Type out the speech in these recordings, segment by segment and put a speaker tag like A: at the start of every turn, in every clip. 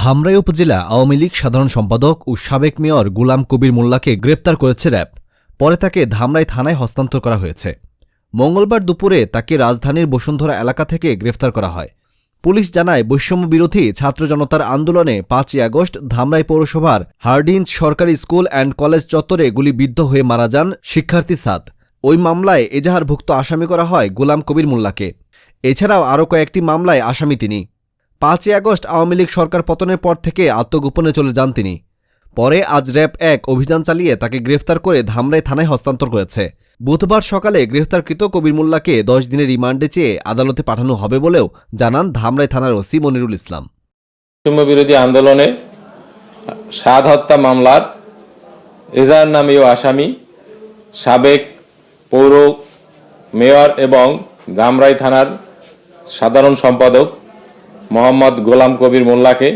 A: ধামরাই উপজেলা আওয়ামী লীগ সাধারণ সম্পাদক ও সাবেক মেয়র গুলাম কবির মোল্লাকে গ্রেপ্তার করেছে র্যাব। পরে তাকে ধামরাই থানায় হস্তান্তর করা হয়েছে। মঙ্গলবার দুপুরে তাকে রাজধানীর বসুন্ধরা এলাকা থেকে গ্রেফতার করা হয়। পুলিশ জানায়, বৈষম্য বিরোধী ছাত্র জনতার আন্দোলনে পাঁচই আগস্ট ধামরাই পৌরসভার হার্ডিঞ্জ সরকারি স্কুল অ্যান্ড কলেজ চত্বরে গুলিবিদ্ধ হয়ে মারা যান শিক্ষার্থী সাদ। ওই মামলায় এজাহারভুক্ত আসামি করা হয় গোলাম কবির মোল্লাকে। এছাড়াও আরও কয়েকটি মামলায় আসামি তিনি। পাঁচই আগস্ট আওয়ামী লীগ সরকার পতনের পর থেকে আত্মগোপনে চলে যান তিনি। পরে আজ র্যাব এক অভিযান চালিয়ে তাকে গ্রেফতার করে ধামরাই থানায় হস্তান্তর করেছে। বুধবার সকালে গ্রেফতারকৃত কবির মোল্লাকে দশ দিনের রিমান্ডে চেয়ে আদালতে পাঠানো হবে বলেও জানান ধামরাই থানার ওসি মনিরুল ইসলাম।
B: বিরোধী আন্দোলনে সাদ হত্যা মামলার এজাহার নামীয় আসামি, সাবেক পৌর, মেয়র এবং গামরাই থানার সাধারণ সম্পাদক মোহাম্মদ গোলাম কবির মোল্লাকে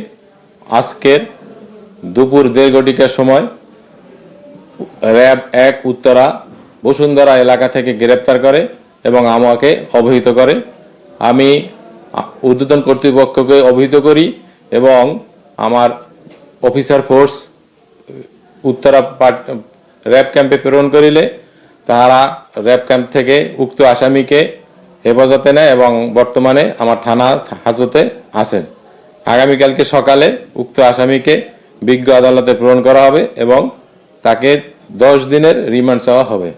B: আজকের দুপুর দেড় সময় র্যাব এক উত্তরা বসুন্ধরা এলাকা থেকে গ্রেপ্তার করে এবং আমাকে অবহিত করে। আমি ঊর্ধ্বতন কর্তৃপক্ষকে অবহিত করি এবং আমার অফিসার ফোর্স উত্তরা র্যাব ক্যাম্পে প্রেরণ করিলে তারা র্যাব ক্যাম্প থেকে উক্ত আসামিকে হেফাজতে নেয় এবং বর্তমানে আমার থানা হাজতে আছেন। আগামীকালকে সকালে উক্ত আসামিকে বিজ্ঞ আদালতে প্রেরণ করা হবে এবং তাকে দশ দিনের রিমান্ড চাওয়া হবে।